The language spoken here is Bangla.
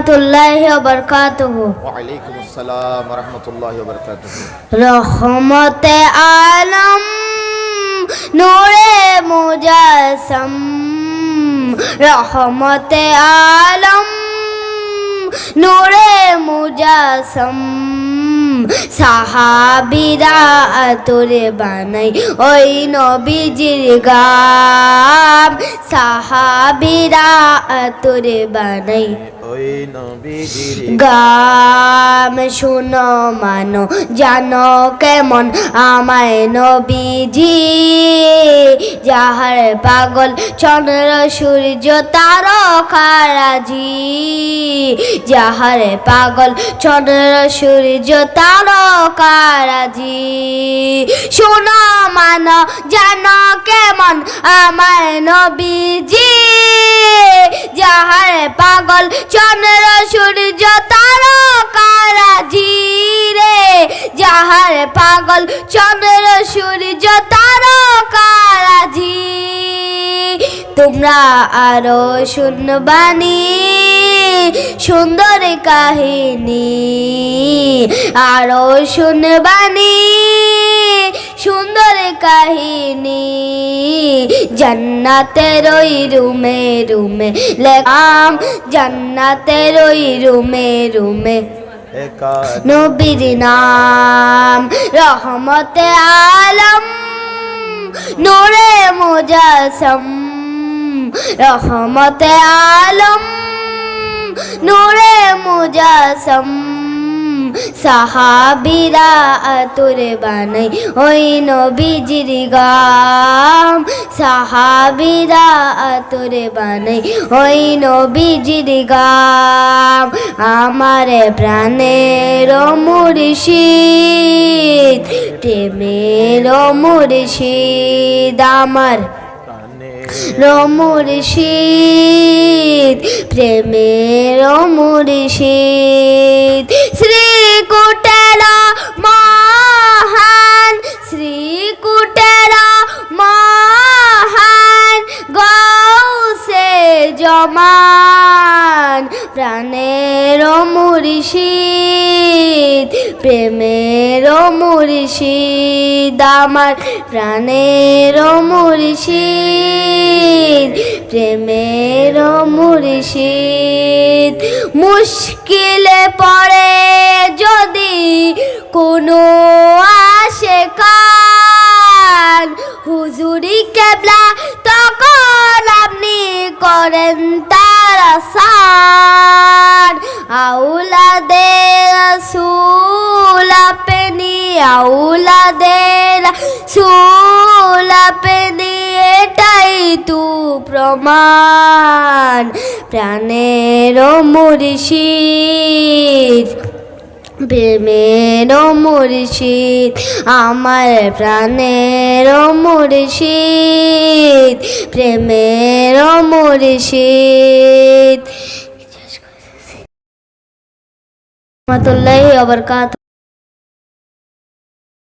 রহমতুল্লাহি ওবরকাতুহু ওয়ালাইকুম আসসালাম রহমতুল্লাহ বরকাতুহ রহমতে আলম নূরে মুজাসম রহমতে আলম নূরে মুজাসম সাহাবিরা তোরে বানাই ওই নবীজির গাম সাহাবিরা তোরে বানাই গাম শুনো মানো, জানো কেমন? আমায় নবীজি, যাহার পাগল চন্দ্র, সূর্য তারকারাজি যাহার পাগল চন্দ্র, সূর্য তারকারাজি শুনো মানো, জানো কেমন? আমায় নবীজি পাগল চন্দ্র সূর্য তারকারাজি। তোমরা আরও শুনবানি সুন্দর কাহিনী। আরও শুনবানি সুন্দর কাহিনী। জান্নাতের ওই রুমে রুমে লেখাম জান্নাতের ওই রুমে রুমে। নবীর নাম। রহমতে আলম নোরে মুজাসম। রহমতে আলম নোরে মুজাসম। সাহাবিরা তোরে বানাই। ওই নবীজির গাম সাহাবিরা তোরে বানাই। ওই নবীজির গাম আমার প্রাণের মুর্শিদ প্রেমের মুর্শিদ আমার। প্রাণে মুর্শিদ প্রেমের মুর্শিদ। কুটেরা মহান গৌসে জমান, প্রাণের মুর্শিদ, প্রেমের মুর্শিদ আমার, প্রাণের মুর্শিদ, প্রেমের মুর্শিদ। মুশকিলে পড়ে যদি কোনো করেন তার আসান আউলাদের সুল আপনি আউলাদের সুল আপনি এটাই তু প্রমাণ। প্রাণের মুর্শিদ, প্রেমের মুর্শিদ, আমার প্রাণের মুর্শিদ প্রেমের মুর্শিদ রহমতুল্লাহি অবরকাত